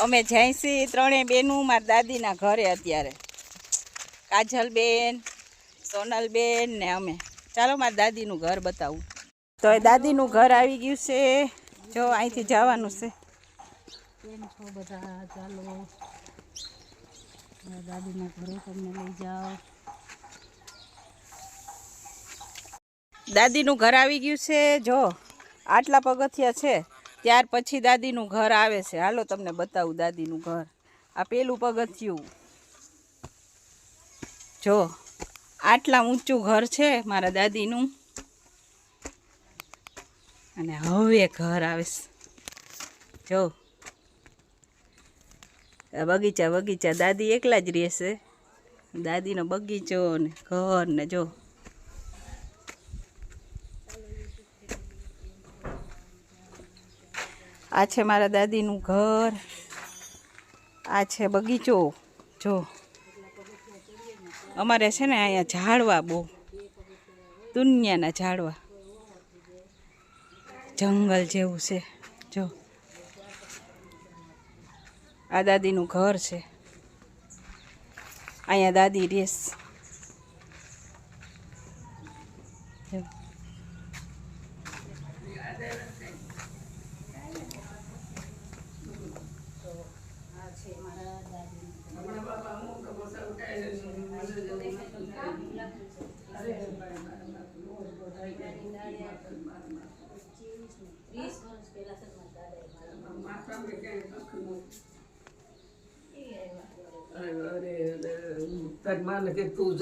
અમે જઈશી ત્રણેય બેનું મારા દાદીના ઘરે અત્યારે. કાજલબેન સોનલબેન ને અમે. ચાલો મારા દાદીનું ઘર બતાવું. તો એ દાદીનું ઘર આવી ગયું છે. જો અહીંથી જવાનું છે. બધા? ચાલો. દાદીના ઘરે તમને લઈ જાઓ. દાદીનું ઘર આવી ગયું છે. જો આટલા પગથિયા છે. ત્યાર પછી દાદીનું ઘર આવે છે. હાલો તમને બતાવું દાદીનું ઘર. આ પેલું પગથિયું. જો, આટલા ઊંચું ઘર છે મારા દાદીનું. અને હવે ઘર આવે છે. જો બગીચા બગીચા. દાદી એકલા જ રહેશે. દાદીનો બગીચો ને ઘર ને જો. આ છે મારા દાદીનું ઘર. આ છે બગીચો. જો. અમારે છે ને અહીંયા ઝાડવા બહુ. દુનિયાના ઝાડવા. જંગલ જેવું છે. જો. આ દાદીનું ઘર છે. અહીંયા દાદી રેસ. જો. માને કે તું